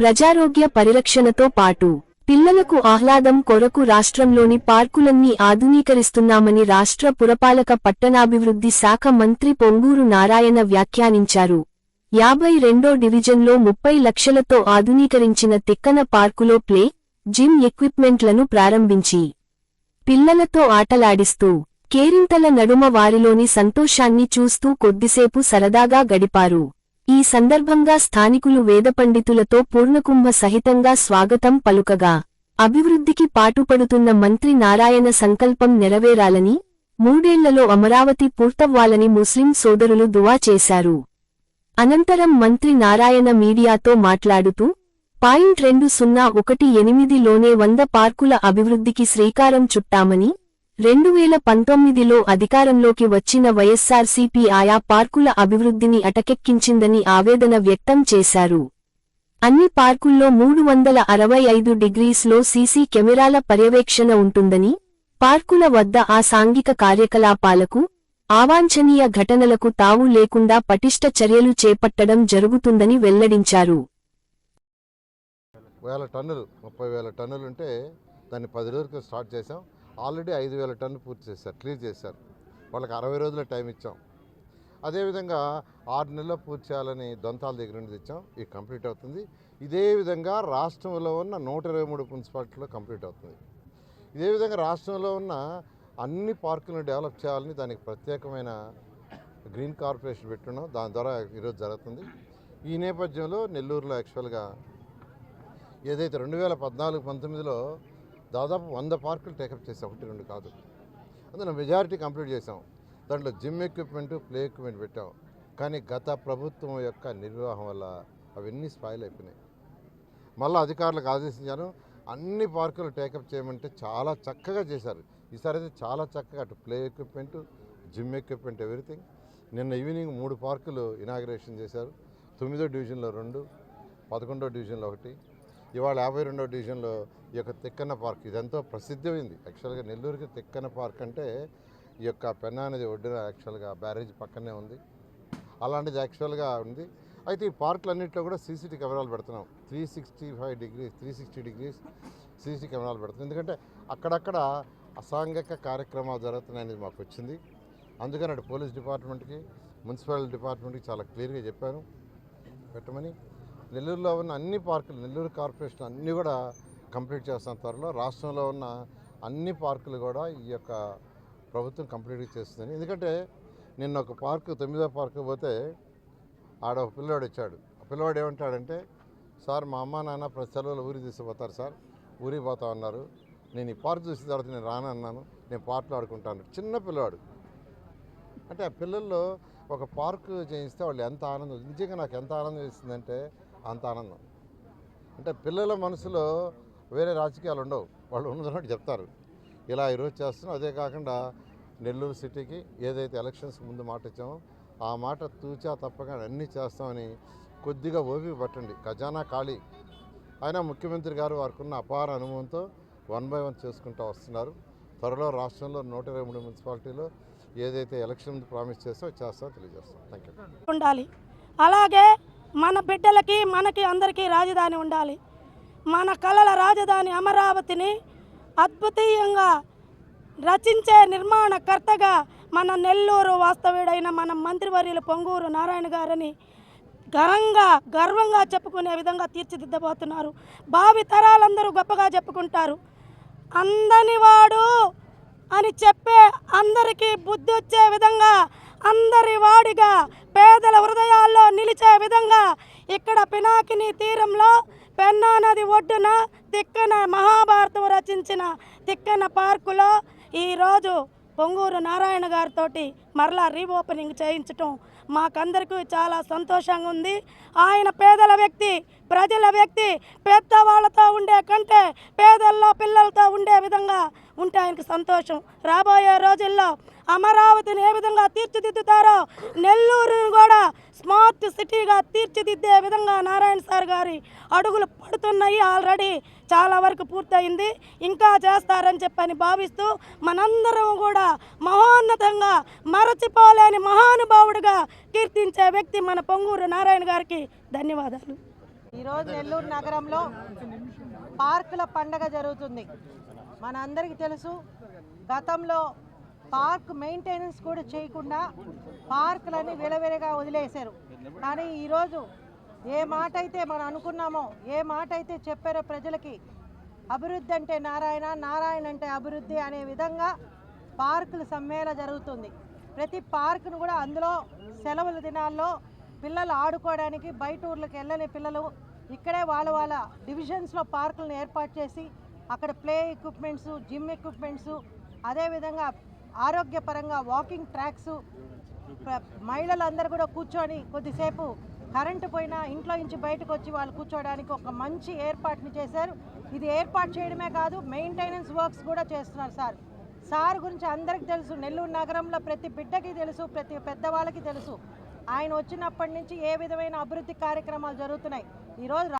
ప్రజారోగ్య పరిరక్షణతో పాటు పిల్లలకు ఆహ్లాదం కొరకు రాష్ట్రంలోని పార్కులన్నీ ఆధునీకరిస్తున్నామని రాష్ట్ర పురపాలక పట్టణాభివృద్ధి శాఖ మంత్రి పొంగూరు నారాయణ వ్యాఖ్యానించారు. యాభై రెండో డివిజన్లో ముప్పై లక్షలతో ఆధునీకరించిన తిక్కన పార్కులో ప్లే జిమ్ ఎక్విప్మెంట్లను ప్రారంభించి పిల్లలతో ఆటలాడిస్తూ కేరింతల నడుమ వారిలోని సంతోషాన్ని చూస్తూ కొద్దిసేపు సరదాగా గడిపారు. ఈ సందర్భంగా స్థానికులు వేదపండితులతో పూర్ణకుంభ సహితంగా స్వాగతం పలుకగా. అభివృద్ధికి పాటుపడుతున్న మంత్రి నారాయణ సంకల్పం నెరవేరాలని మూడేళ్ళలో అమరావతి పూర్తవ్వాలని ముస్లిం సోదరులు దువా చేశారు. అనంతరం మంత్రి నారాయణ మీడియాతో మాట్లాడుతూ పాయింట్ రెండు సున్నా ఒకటి ఎనిమిదిలోనే వంద పార్కుల అభివృద్ధికి శ్రీకారం చుట్టామని రెండు వేల పంతొమ్మిదిలో అధికారంలోకి వచ్చిన వైఎస్సార్సీపీ ఆయా పార్కుల అభివృద్ధిని అటకెక్కించిందని ఆవేదన వ్యక్తం చేశారు. అన్ని పార్కుల్లో మూడు వందల అరవై ఐదు డిగ్రీస్లో సీసీ కెమెరాల పర్యవేక్షణ ఉంటుందని పార్కుల వద్ద ఆ సాంఘిక కార్యకలాపాలకు ఆవాంఛనీయ ఘటనలకు తావు లేకుండా పటిష్ట చర్యలు చేపట్టడం జరుగుతుందని వెల్లడించారు. వేల టన్నులు ముప్పై వేల టన్నులుంటే దాన్ని పది రోజులకు స్టార్ట్ చేశాం. ఆల్రెడీ ఐదు వేల టన్ను పూర్తి చేశారు క్లియర్ చేశారు. వాళ్ళకి అరవై రోజుల టైం ఇచ్చాం. అదేవిధంగా ఆరు నెలల్లో పూర్తి చేయాలని దొంతాల దగ్గర నుండి తెచ్చాం. ఇది కంప్లీట్ అవుతుంది. ఇదే విధంగా రాష్ట్రంలో ఉన్న నూట ఇరవై మూడు మున్సిపాలిటీలో కంప్లీట్ అవుతుంది. ఇదే విధంగా రాష్ట్రంలో ఉన్న అన్ని పార్కులను డెవలప్ చేయాలని దానికి ప్రత్యేకమైన గ్రీన్ కార్పొరేషన్ పెట్టున్నాం. దాని ద్వారా ఈరోజు జరుగుతుంది. ఈ నేపథ్యంలో నెల్లూరులో యాక్చువల్గా ఏదైతే రెండు వేల పద్నాలుగు పంతొమ్మిదిలో దాదాపు వంద పార్కులు టేకప్ చేసాం ఒకటి రెండు కాదు. అందులో మెజారిటీ కంప్లీట్ చేసాం దాంట్లో జిమ్ ఎక్విప్మెంట్ ప్లే ఎక్విప్మెంట్ పెట్టాం. కానీ గత ప్రభుత్వం యొక్క నిర్వాహం వల్ల అవన్నీ స్పాయిల్ అయిపోయినాయి. మళ్ళీ అధికారులకు ఆదేశించాను అన్ని పార్కులు టేకప్ చేయమంటే చాలా చక్కగా చేశారు. ఈసారి అయితే చాలా చక్కగా అటు play equipment gym equipment everything నిన్న ఈవినింగ్ మూడు పార్కులు ఇనాగ్రేషన్ చేశారు. తొమ్మిదో డివిజన్లో రెండు పదకొండో డివిజన్లో ఒకటి ఇవాళ యాభై రెండో డివిజన్లో ఈ యొక్క తిక్కన పార్క్ ఇదెంతో ప్రసిద్ధమైంది. యాక్చువల్గా నెల్లూరుకి తిక్కన పార్క్ అంటే ఈ యొక్క పెన్నా అనేది ఒడ్డున యాక్చువల్గా బ్యారేజ్ పక్కనే ఉంది. అలాంటిది యాక్చువల్గా ఉంది. అయితే ఈ పార్కులన్నింటిలో కూడా సీసీటీ కెమెరాలు పెడుతున్నాం. Three sixty five degrees three sixty degrees CC కెమెరాలు పెడుతున్నాం. ఎందుకంటే అక్కడక్కడ అసాంఘిక కార్యక్రమాలు జరుగుతున్నాయనేది మాకు వచ్చింది. అందుకని అటు పోలీస్ డిపార్ట్మెంట్కి మున్సిపల్ డిపార్ట్మెంట్కి చాలా క్లియర్గా చెప్పాను. పెట్టమని. నెల్లూరులో ఉన్న అన్ని పార్కులు నెల్లూరు కార్పొరేషన్ అన్నీ కూడా కంప్లీట్ చేస్తున్న త్వరలో. రాష్ట్రంలో ఉన్న అన్ని పార్కులు కూడా ఈ యొక్క ప్రభుత్వం కంప్లీట్గా చేస్తుంది ఎందుకంటే నిన్న ఒక పార్కు తొమ్మిదో పార్కు పోతే ఆడ ఒక పిల్లోడు వచ్చాడు. ఆ పిల్లవాడు ఏమంటాడంటే సార్ మా అమ్మ నాన్న ప్రతి సెలవులు ఊరికి తీసుకుపోతారు సార్. ఊరికి పోతా ఉన్నారు నేను ఈ పార్క్ చూసిన తర్వాత నేను రానన్నాను నేను పార్కులు ఆడుకుంటాను చిన్న పిల్లవాడు అంటే ఆ పిల్లల్లో ఒక పార్క్ చేయిస్తే వాళ్ళు ఎంత ఆనందం నిజంగా నాకు ఎంత ఆనందం ఇస్తుందంటే అంత ఆనందం. అంటే పిల్లల మనసులో వేరే రాజకీయాలు ఉండవు. వాళ్ళు ఉన్నదన్నట్టు చెప్తారు. ఇలా ఈరోజు చేస్తున్నాం. అదే కాకుండా నెల్లూరు సిటీకి ఏదైతే ఎలక్షన్స్ ముందు మాట ఇచ్చామో ఆ మాట తూచా తప్పగా అన్నీ చేస్తామని కొద్దిగా ఓపిక పట్టండి. ఖజానా ఖాళీ. అయినా ముఖ్యమంత్రి గారు వారికి ఉన్న అపార అనుభవంతో వన్ బై వన్ చేసుకుంటూ వస్తున్నారు. త్వరలో రాష్ట్రంలో నూట ఇరవై మూడు మున్సిపాలిటీలో ఏదైతే ఎలక్షన్ ప్రామిస్ చేస్తే చేస్తామో తెలియజేస్తాం. థ్యాంక్ యూ ఉండాలి. అలాగే మన బిడ్డలకి మనకి అందరికీ రాజధాని ఉండాలి. మన కళల రాజధాని అమరావతిని అద్భుతీయంగా రచించే నిర్మాణకర్తగా మన నెల్లూరు వాస్తవ్యుడైన మన మంత్రివర్యులు పొంగూరు నారాయణ గారని ఘనంగా గర్వంగా చెప్పుకునే విధంగా తీర్చిదిద్దబోతున్నారు. భావి తరాలందరూ గొప్పగా చెప్పుకుంటారు. అందని వాడు అని చెప్పే అందరికీ బుద్ధి వచ్చే విధంగా అందరి వాడిగా పేదల హృదయాల్లో నిలిచే విధంగా ఇక్కడ పినాకిని తీరంలో పెన్నా నది ఒడ్డున తిక్కన మహాభారతం రచించిన తిక్కన పార్కులో ఈరోజు పొంగూరు నారాయణ గారితో మరలా రీఓపెనింగ్ చేయించటం మాకందరికీ చాలా సంతోషంగా ఉంది. ఆయన పేదల వ్యక్తి ప్రజల వ్యక్తి పెద్దవాళ్ళతో ఉండే కంటే పేదల్లో పిల్లలతో ఉండే విధంగా ఉంటే ఆయనకు సంతోషం. రాబోయే రోజుల్లో అమరావతిని ఏ విధంగా తీర్చిదిద్దుతారో నెల్లూరును కూడా స్మార్ట్ సిటీగా తీర్చిదిద్దే విధంగా నారాయణ సార్ గారి అడుగులు పడుతున్నాయి ఆల్రెడీ. చాలా వరకు పూర్తయింది. ఇంకా చేస్తారని చెప్పని భావిస్తూ మనందరం కూడా మహోన్నతంగా మరచిపోలేని మహానుభావుడిగా కీర్తించే వ్యక్తి మన పొంగూరు నారాయణ గారికి ధన్యవాదాలు. ఈరోజు నెల్లూరు నగరంలో పార్కుల పండగ జరుగుతుంది. మనందరికీ తెలుసు గతంలో పార్క్ మెయింటెనెన్స్ కూడా చేయకుండా పార్కులన్నీ విలవిలగా వదిలేశారు. కానీ ఈరోజు ఏ మాట అయితే మనం అనుకున్నామో ఏ మాట అయితే చెప్పారో ప్రజలకి అభివృద్ధి అంటే నారాయణ నారాయణ అంటే అభివృద్ధి అనే విధంగా పార్కుల సమ్మేళన జరుగుతుంది. ప్రతి పార్కును కూడా అందులో సెలవుల దినాల్లో పిల్లలు ఆడుకోవడానికి బయట ఊర్లకు వెళ్ళని పిల్లలు ఇక్కడే వాళ్ళ వాళ్ళ డివిజన్స్లో పార్కులను ఏర్పాటు చేసి అక్కడ ప్లే ఎక్విప్మెంట్స్ జిమ్ ఎక్విప్మెంట్స్ అదేవిధంగా ఆరోగ్యపరంగా వాకింగ్ ట్రాక్స్ మహిళలందరూ కూడా కూర్చొని కొద్దిసేపు కరెంటు పోయినా ఇంట్లో నుంచి బయటకు వచ్చి వాళ్ళు కూర్చోవడానికి ఒక మంచి ఏర్పాటుని చేశారు. ఇది ఏర్పాటు చేయడమే కాదు మెయింటెనెన్స్ వర్క్స్ కూడా చేస్తున్నారు సార్. సార్ గురించి అందరికీ తెలుసు నెల్లూరు నగరంలో ప్రతి బిడ్డకి తెలుసు ప్రతి పెద్దవాళ్ళకి తెలుసు. ఆయన వచ్చినప్పటి నుంచి ఏ విధమైన అభివృద్ధి కార్యక్రమాలు జరుగుతున్నాయి. ఈరోజు